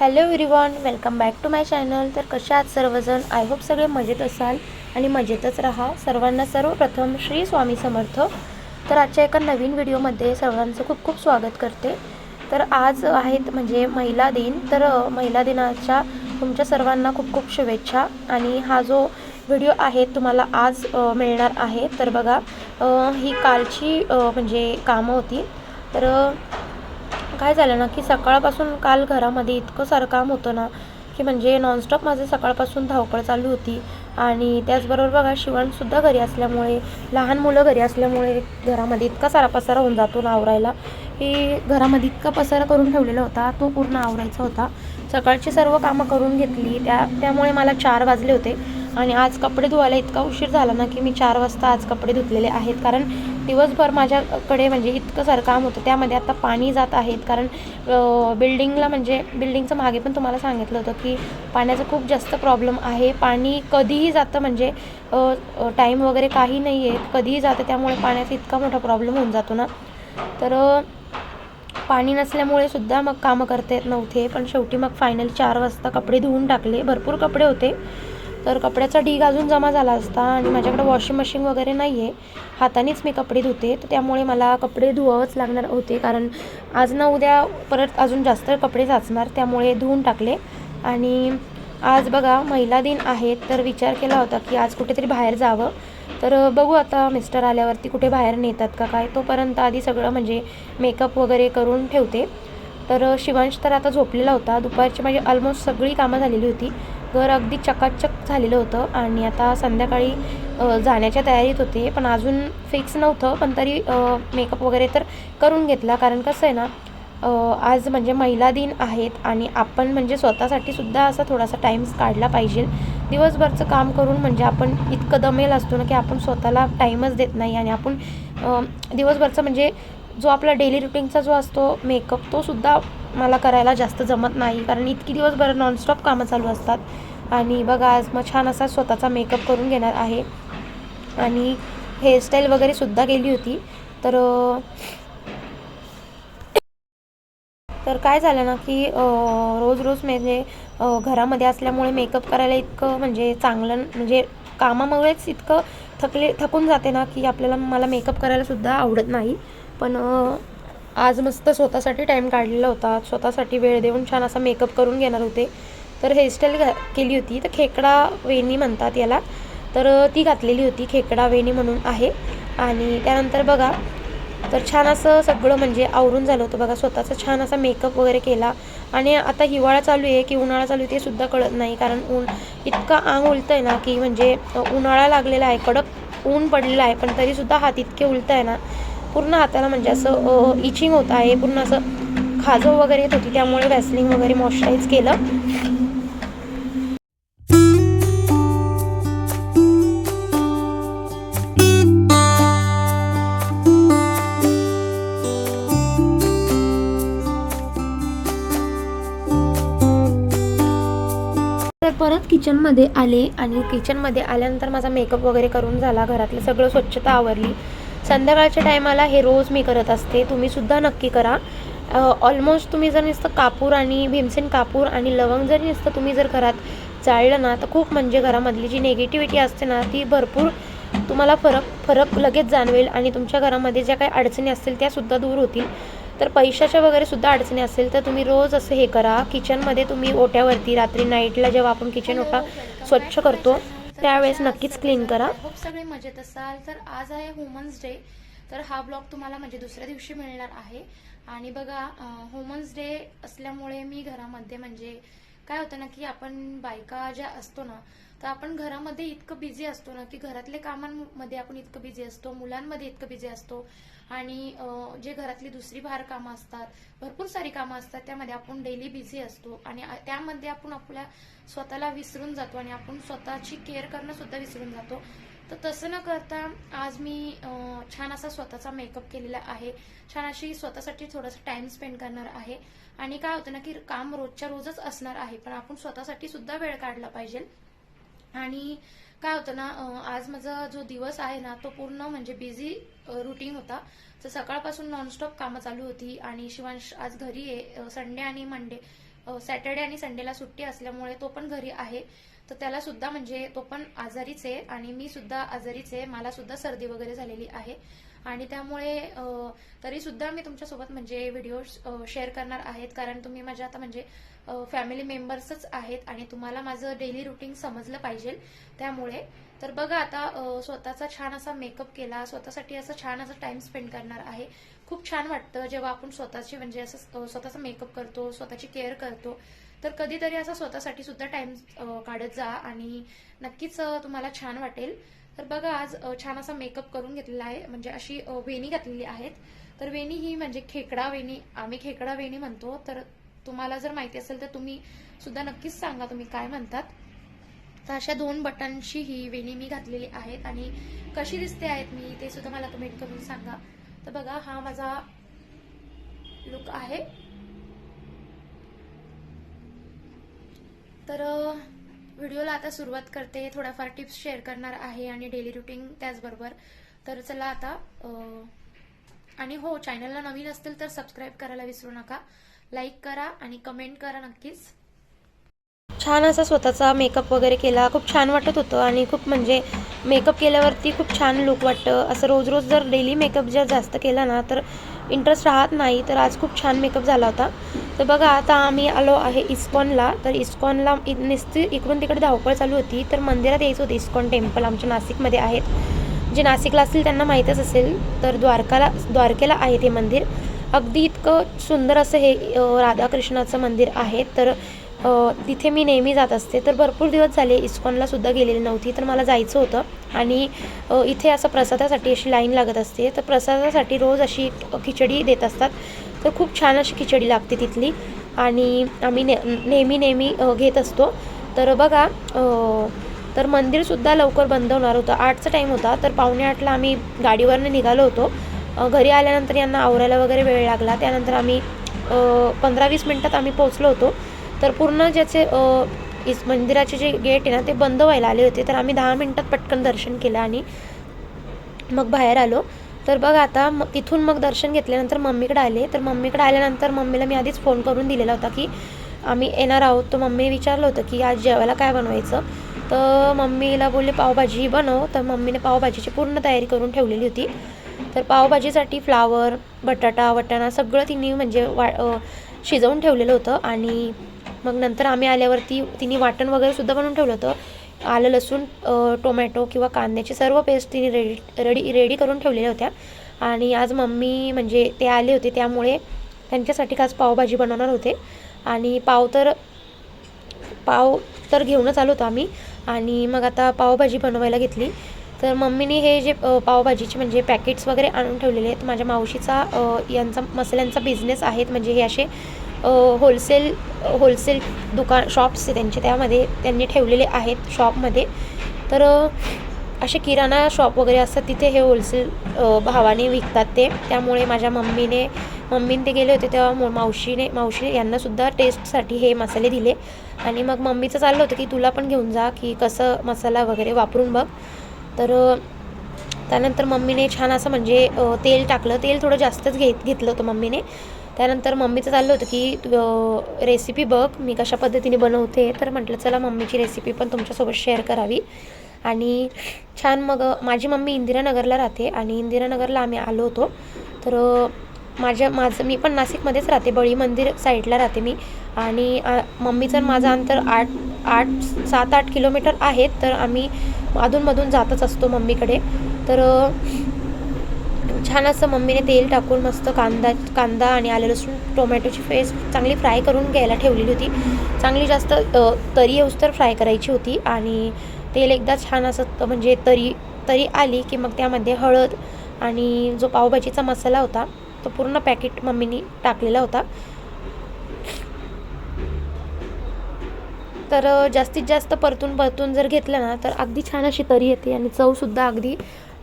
Hello everyone welcome back to my channel तर कशा आहात सर्वजण? आय होप सगळे मजेत असाल आणि मजेतच राहा. सर्वांना सर्वप्रथम श्री स्वामी समर्थ. तर आजच्या एका नवीन व्हिडिओमध्ये सर्वांचं खूप खूप स्वागत करते. तर आज आहेत म्हणजे महिला दिन. तर महिला दिनाच्या तुमच्या सर्वांना खूप खूप शुभेच्छा. आणि हा जो व्हिडिओ आहे तुम्हाला आज मिळणार आहे. तर बघा ही कालची म्हणजे कामं होती. तर काय झालं ना की सकाळपासून काल घरामध्ये इतकं सारं काम होतं ना की म्हणजे नॉनस्टॉप माझे सकाळपासून धावपळ चालू होती. आणि त्याचबरोबर बघा शिवणसुद्धा घरी असल्यामुळे लहान मुलं घरी असल्यामुळे घरामध्ये इतका सारा पसारा होऊन जातो ना आवरायला. की घरामध्ये इतका पसारा करून ठेवलेला होता तो पूर्ण आवरायचा होता. सकाळची सर्व कामं करून घेतली. त्या त्यामुळे मला चार वाजले होते. आणि आज कपडे धुवायला इतका उशीर झाला ना की मी चार वाजता आज कपडे धुतलेले आहेत. कारण दिवसभर माझ्याकडे म्हणजे इतकं सारं काम होतं. त्यामध्ये आता पाणी जात आहेत. कारण बिल्डिंगला म्हणजे बिल्डिंगचं मागे पण तुम्हाला सांगितलं होतं की पाण्याचा खूप जास्त प्रॉब्लेम आहे. पाणी कधीही जातं म्हणजे टाईम वगैरे काही नाही आहे. कधीही जातं त्यामुळे पाण्याचा इतका मोठा प्रॉब्लेम होऊन जातो ना. तर पाणी नसल्यामुळे सुद्धा मग कामं करता येत नव्हते. पण शेवटी मग फायनल चार वाजता कपडे धुवून टाकले. भरपूर कपडे होते. तर कपड्याचा ढीग अजून जमा झाला असता आणि माझ्याकडे वॉशिंग मशीन वगैरे नाही आहे हातानेच मी कपडे धुते. तर त्यामुळे मला कपडे धुवावंच लागणार होते कारण आज ना उद्या परत अजून जास्त कपडे साचणार त्यामुळे धुवून टाकले. आणि आज बघा महिला दिन आहे तर विचार केला होता की आज कुठेतरी बाहेर जावं. तर बघू आता मिस्टर आल्यावरती कुठे बाहेर नेतात का काय. तोपर्यंत आधी सगळं म्हणजे मेकअप वगैरे करून ठेवते. तर शिवांश तर आता झोपलेला होता. दुपारची माझी ऑलमोस्ट सगळी कामं झालेली होती. घर अगदी चकाचक झालेलं होतं आणि आता संध्याकाळी जाण्याच्या तयारीत होते. पण अजून फिक्स नव्हतं पण तरी मेकअप वगैरे तर करून घेतला. कारण कसं आहे ना आज म्हणजे महिला दिन आहेत आणि आपण म्हणजे स्वतःसाठी सुद्धा असा थोडासा टाईम काढला पाहिजे. दिवसभरचं काम करून म्हणजे आपण इतकं दमेल असतो ना की आपण स्वतःला टाईमच देत नाही. आणि आपण दिवसभरचं म्हणजे जो आपला डेली रुटीनचा जो असतो मेकअप तो सुद्धा मला करायला जास्त जमत नाही. कारण इतकी दिवसभर नॉनस्टॉप कामं चालू असतात. आणि बघा आज मग छान असा स्वतःचा मेकअप करून घेणार आहे. आणि हेअरस्टाईल वगैरे सुद्धा केली होती. तर तर काय झालं ना की रोज रोज म्हणजे घरामध्ये असल्यामुळे मेकअप करायला इतकं म्हणजे चांगलं म्हणजे कामामुळेच इतकं थकले थकून जाते ना की आपल्याला मला मेकअप करायला सुद्धा आवडत नाही. पण आज मस्त स्वतःसाठी टाईम काढलेला होता. स्वतःसाठी वेळ देऊन छान असा मेकअप करून घेणार होते. तर हेअरस्टाईल घा केली होती. तर खेकडा वेणी म्हणतात याला. तर ती घातलेली होती. खेकडा वेणी म्हणून आहे. आणि त्यानंतर बघा तर छान असं सगळं म्हणजे आवरून झालं होतं बघा. स्वतःचा छान असा मेकअप वगैरे केला. आणि आता हिवाळा चालू आहे. की उन्हाळा चालू आहे ते सुद्धा कळत नाही. कारण ऊन इतका आंग उलतं आहे ना की म्हणजे उन्हाळा लागलेला आहे. कडक ऊन पडलेलं आहे. पण तरीसुद्धा हात इतके उलतं आहे ना. पूर्ण हाताला म्हणजे असं इचिंग होत आहे पूर्ण असं खाजव वगैरे येत होती त्यामुळे वॅसलिंग वगैरे मॉइश्चराईज केलं. तर परत किचनमध्ये आले आणि किचनमध्ये आल्यानंतर माझा मेकअप वगैरे करून झाला घरातलं सगळं स्वच्छता आवरली. संध्याकाळच्या टायमाला हे रोज मी करत असते. तुम्हीसुद्धा नक्की करा. ऑलमोस्ट तुम्ही जर नुसतं कापूर आणि भीमसेन कापूर आणि लवंग जर नुसतं तुम्ही जर घरात जाळलं ना तर खूप म्हणजे घरामधली जी नेगेटिव्हिटी असते ना ती भरपूर तुम्हाला फरक फरक लगेच जाणवेल आणि तुमच्या घरामध्ये ज्या काही अडचणी असतील त्यासुद्धा दूर होतील. तर पैशाच्या वगैरे सुद्धा अडचणी असेल तर तुम्ही रोज असं हे करा. किचनमध्ये तुम्ही ओट्यावरती रात्री नाईटला जेव्हा आपण किचन ओटा स्वच्छ करतो त्यावेळेस नक्कीच क्लीन करा. खूप सगळे मजेत असाल. तर आज आहे वुमन्स डे तर हा ब्लॉग तुम्हाला म्हणजे दुसऱ्या दिवशी मिळणार आहे. आणि बघा वुमन्स डे असल्यामुळे मी घरामध्ये म्हणजे काय होतं ना की आपण बायका ज्या असतो ना तर आपण घरामध्ये इतकं बिझी असतो ना की घरातल्या कामांमध्ये आपण इतकं बिझी असतो मुलांमध्ये इतकं बिझी असतो. आणि जे घरातली दुसरी बाहेर कामं असतात भरपूर सारी कामं असतात त्यामध्ये आपण डेली बिझी असतो. आणि त्यामध्ये आपण आपल्या स्वतःला विसरून जातो आणि आपण स्वतःची केअर करणं सुद्धा विसरून जातो. तर तसं न करता आज मी छान असा स्वतःचा मेकअप केलेला आहे. छान अशी स्वतःसाठी थोडासा टाइम स्पेंड करणार आहे. आणि काय होतं ना की काम रोजच्या रोजच असणार आहे पण आपण स्वतःसाठी सुद्धा वेळ काढला पाहिजे. आणि काय होतं ना आज माझा जो दिवस आहे ना तो पूर्ण म्हणजे बिझी रुटीन होता. तर सकाळपासून नॉनस्टॉप कामं चालू होती आणि शिवांश आज घरी आहे. संडे आणि मंडे सॅटर्डे आणि संडेला सुट्टी असल्यामुळे तो पण घरी आहे. तर त्याला सुद्धा म्हणजे तो पण आजारीच आहे आणि मी सुद्धा आजारीच आहे. मला सुद्धा सर्दी वगैरे झालेली आहे. आणि त्यामुळे तरी सुद्धा मी तुमच्यासोबत म्हणजे व्हिडिओ शेअर करणार आहेत. कारण तुम्ही माझ्या आता म्हणजे फॅमिली मेंबर्सच आहेत आणि तुम्हाला माझं डेली रुटीन समजलं पाहिजे त्यामुळे. तर बघा आता स्वतःचा छान असा मेकअप केला. स्वतःसाठी असं छान असं टाइम स्पेंड करणार आहे. खूप छान वाटतं जेव्हा आपण स्वतःची म्हणजे असं स्वतःचा मेकअप करतो स्वतःची केअर करतो तर कधीतरी असं स्वतःसाठी सुद्धा टाइम काढत जा आणि नक्कीच तुम्हाला छान वाटेल. तर बघा आज छान असा मेकअप करून घेतलेला आहे म्हणजे अशी वेणी घातलेली आहेत. तर वेणी ही म्हणजे खेकडा वेणी आम्ही खेकडा वेणी म्हणतो. तर तुम्हाला जर माहिती असेल तर तुम्ही सुद्धा नक्कीच सांगा तुम्ही काय म्हणतात. तर अशा दोन बटनची ही वेणी मी घातलेली आहेत आणि कशी दिसते आहेत मी ते सुद्धा मला कमेंट करून सांगा. तर बघा हा माझा लुक आहे. तर व्हिडिओला आता सुरुवात करते. थोड्याफार टिप्स शेअर करणार आहे आणि डेली रुटीन त्याचबरोबर. तर चला आता आणि हो चॅनलला नवीन असतील तर सबस्क्राईब करायला विसरू नका. लाईक करा आणि कमेंट करा नक्कीच. छान असा स्वतःचा मेकअप वगैरे केला. खूप छान वाटत होतं आणि खूप म्हणजे मेकअप केल्यावरती खूप छान लुक वाटतं. असं रोज रोज जर डेली मेकअप जर जास्त केला ना तर इंटरेस्ट राहत नाही. तर आज खूप छान मेकअप झाला होता. तर बघा आता आम्ही आलो आहे इस्कॉनला. तर इस्कॉनला नुसती इकडून तिकडे धावपळ चालू होती. तर मंदिरात यायचं होतं. इस्कॉन टेम्पल आमच्या नाशिकमध्ये आहेत. जे नाशिकला असतील त्यांना माहीतच असेल. तर द्वारकाला द्वारकेला आहे ते मंदिर. अगदी इतकं सुंदर असं हे राधाकृष्णाचं मंदिर आहे. तर तिथे मी नेहमी जात असते. तर भरपूर दिवस झाले इस्कॉनला सुद्धा गेलेली नव्हती. तर मला जायचं होतं. आणि इथे असं प्रसादासाठी अशी लाईन लागत असते. तर प्रसादासाठी रोज अशी खिचडी देत असतात. तर खूप छान अशी खिचडी लागते तिथली. आणि आम्ही ने नेहमी नेहमी घेत असतो. तर बघा तर मंदिरसुद्धा लवकर बंद होणार होतं. आठचा टाईम होता. तर पावणे आठला आम्ही गाडीवरनं निघालो होतो. घरी आल्यानंतर यांना आवरायला वगैरे वेळ लागला. त्यानंतर आम्ही पंधरा वीस मिनटात आम्ही पोचलो होतो. तर पूर्ण ज्याचे इस मंदिराचे जे गेट आहे ना ते बंद व्हायला आले होते. तर आम्ही दहा मिनटात पटकन दर्शन केलं आणि मग बाहेर आलो. तर बघ आता मग तिथून मग दर्शन घेतल्यानंतर मम्मीकडे आले. तर मम्मीकडे आल्यानंतर मम्मीला मी आधीच फोन करून दिलेला होता की आम्ही येणार आहोत. तर मम्मी विचारलं होतं की आज जेवायला काय बनवायचं? तर मम्मीला बोलले पावभाजी बनव. तर मम्मीने पावभाजीची पूर्ण तयारी करून ठेवलेली होती. तर पावभाजीसाठी फ्लावर बटाटा वटाणा सगळं तिने म्हणजे वा शिजवून ठेवलेलं होतं. आणि मग नंतर आम्ही आल्यावरती तिने वाटण वगैरे सुद्धा बनवून ठेवलं होतं. आलं लसूण टोमॅटो किंवा कांद्याची सर्व पेस्ट तिने रेडी रेडी रेडी करून ठेवलेल्या होत्या. आणि आज मम्मी म्हणजे ते आले होते त्यामुळे त्यांच्यासाठी खास पावभाजी बनवणार होते. आणि पाव तर पाव तर घेऊनच आलो होतो आम्ही. आणि मग आता पावभाजी बनवायला घेतली. तर मम्मीने हे जे पावभाजीचे म्हणजे पॅकेट्स वगैरे आणून ठेवलेले आहेत माझ्या मावशीचा यांचा मसाल्यांचा बिझनेस आहेत. म्हणजे हे असे होलसेल होलसेल दुकान शॉप्स आहे त्यांचे. त्यामध्ये त्यांनी ठेवलेले आहेत शॉपमध्ये तर असे किराणा शॉप वगैरे असतात तिथे हे होलसेल भावाने विकतात ते. त्यामुळे माझ्या मम्मीने मम्मीने ते गेले होते तेव्हा मावशीने मावशी यांनासुद्धा टेस्टसाठी हे मसाले दिले. आणि मग मम्मीचं चाललं होतं की तुला पण घेऊन जा की कसं मसाला वगैरे वापरून बघ. तर त्यानंतर मम्मीने छान असं म्हणजे तेल टाकलं. तेल थोडं जास्तच घेत घेतलं होतं मम्मीने. त्यानंतर मम्मीचं चाललं होतं की रेसिपी बघ मी कशा पद्धतीने बनवते. तर म्हटलं चला मम्मीची रेसिपी पण तुमच्यासोबत शेअर करावी. आणि छान मग माझी मम्मी इंदिरानगरला राहते आणि इंदिरानगरला आम्ही आलो होतो. तर माझ्या माझं मी पण नाशिकमध्येच राहते. बळी मंदिर साईडला राहते मी. आणि मम्मीचं माझं अंतर आठ आठ सात आठ किलोमीटर आहेत. तर आम्ही अधूनमधून जातच असतो मम्मीकडे. तर छान असं मम्मीने तेल टाकून मस्त कांदा कांदा आणि आलं लसूण टोमॅटोची फेस चांगली फ्राय करून घ्यायला ठेवलेली होती. चांगली जास्त तरी येऊस्तर फ्राय करायची होती आणि तेल एकदा छान असं म्हणजे तरी तरी आली की मग त्यामध्ये हळद आणि जो पावभाजीचा मसाला होता तो पूर्ण पॅकेट मम्मीनी टाकलेला होता. तर जास्तीत जास्त परतून परतून जर घेतलं ना तर अगदी छान अशी तरी येते आणि चवसुद्धा अगदी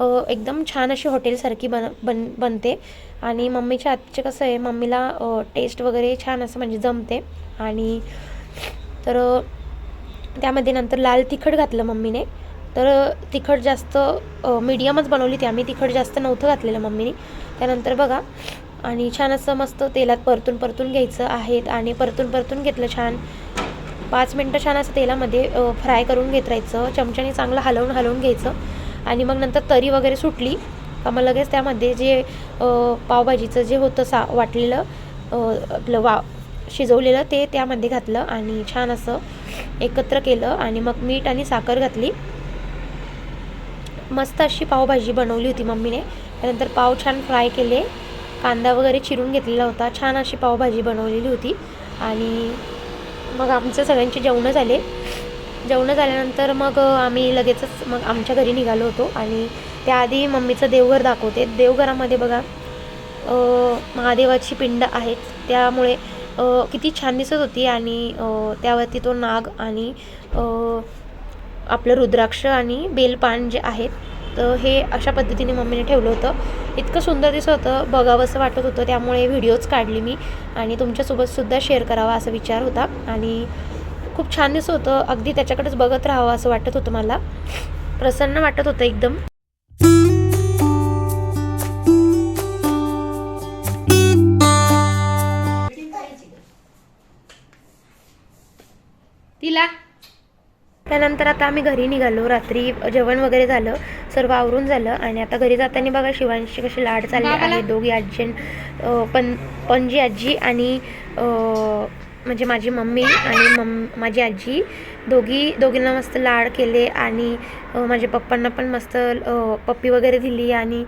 एकदम छान अशी हॉटेलसारखी बन बन बनते. आणि मम्मीच्या आजचे कसं आहे मम्मीला टेस्ट वगैरे छान असं म्हणजे जमते. आणि तर त्यामध्ये नंतर लाल तिखट घातलं मम्मीने. तर तिखट जास्त मीडियमच बनवली ती आम्ही. तिखट जास्त नव्हतं घातलेलं मम्मीने. त्यानंतर बघा आणि छान असं मस्त तेलात परतून परतून घ्यायचं आहेत. आणि परतून परतून घेतलं छान. पाच मिनटं छान असं तेलामध्ये फ्राय करून घेत राहायचं. चमच्याने चांगलं हलवून हलवून घ्यायचं. आणि मग नंतर तरी वगैरे सुटली. का मग लगेच त्यामध्ये जे पावभाजीचं जे होतं सा वाटलेलं आपलं वा शिजवलेलं ते त्यामध्ये घातलं आणि छान असं एकत्र केलं आणि मग मीठ आणि साखर घातली. मस्त अशी पावभाजी बनवली होती मम्मीने. त्यानंतर पाव छान फ्राय केले. कांदा वगैरे चिरून घेतलेला होता. छान अशी पावभाजी बनवलेली होती. आणि मग आमचं सगळ्यांचे जेवणं झाले. जेवणं झाल्यानंतर मग आम्ही लगेचच मग आमच्या घरी निघालो होतो आणि त्याआधी मम्मीचं देवघर दाखवते. देवघरामध्ये बघा महादेवाची पिंड आहेत त्यामुळे किती छान दिसत होती आणि त्यावरती तो नाग आणि आपलं रुद्राक्ष आणि बेलपान जे आहेत तर हे अशा पद्धतीने मम्मीने ठेवलं होतं. इतकं सुंदर दिसत होतं बघावंसं वाटत होतं. त्यामुळे व्हिडिओज काढली मी आणि तुमच्यासोबतसुद्धा शेअर करावा असा विचार होता. आणि खूप छान दिसत होतं. अगदी त्याच्याकडेच बघत राहावं असं वाटत होतं मला. प्रसन्न वाटत होतं एकदम. तिला. त्यानंतर आता आम्ही घरी निघालो. रात्री जेवण वगैरे झालं. सर्व आवरून झालं. आणि आता घरी जाताना बघा शिवांशी कसे लाड चालले? आहेत दोघी आजी पण पणजी आजी आणि म्हणजे माझी मम्मी आणि मम माझी आजी दोघी दोघींना मस्त लाड केले आणि माझ्या पप्पांना पण मस्त पप्पी वगैरे दिली आणि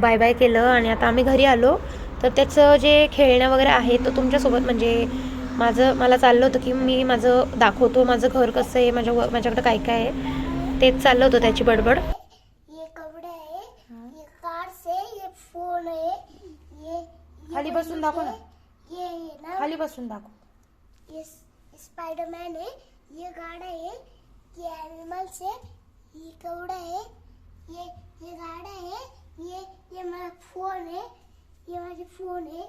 बाय बाय केलं आणि आता आम्ही घरी आलो. तर त्याचं जे खेळणं वगैरे आहे तो तुमच्यासोबत म्हणजे माझं मला चाललं होतं की मी माझं दाखवतो माझं घर कसं आहे माझ्या माझ्याकडं काय काय आहे तेच चाललं होतं त्याची बडबड. है है है खाली बसून दाखव ना. खाली बसून दाखव. ये स्पाइडरमैन है ये गाड़ा है ये एनिमल्स है ये कपड़ा है ये ये गाड़ा है ये ये मेरा फोन है ये माझे फोन है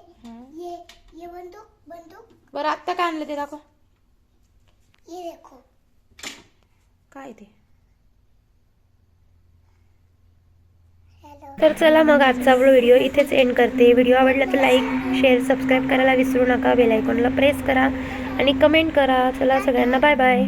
ये ये बंदूक बंदूक। बरं आत्ता काय आणलं ते दाखव. ये देखो। काय ते? तर चला मग आजचा व्हिडिओ इथेच एंड करते. व्हिडिओ आवडला तर लाईक शेअर सबस्क्राईब करायला विसरू नका. बेल आयकॉनला प्रेस करा. आणि कमेंट करा. चला सगळ्यांना बाय बाय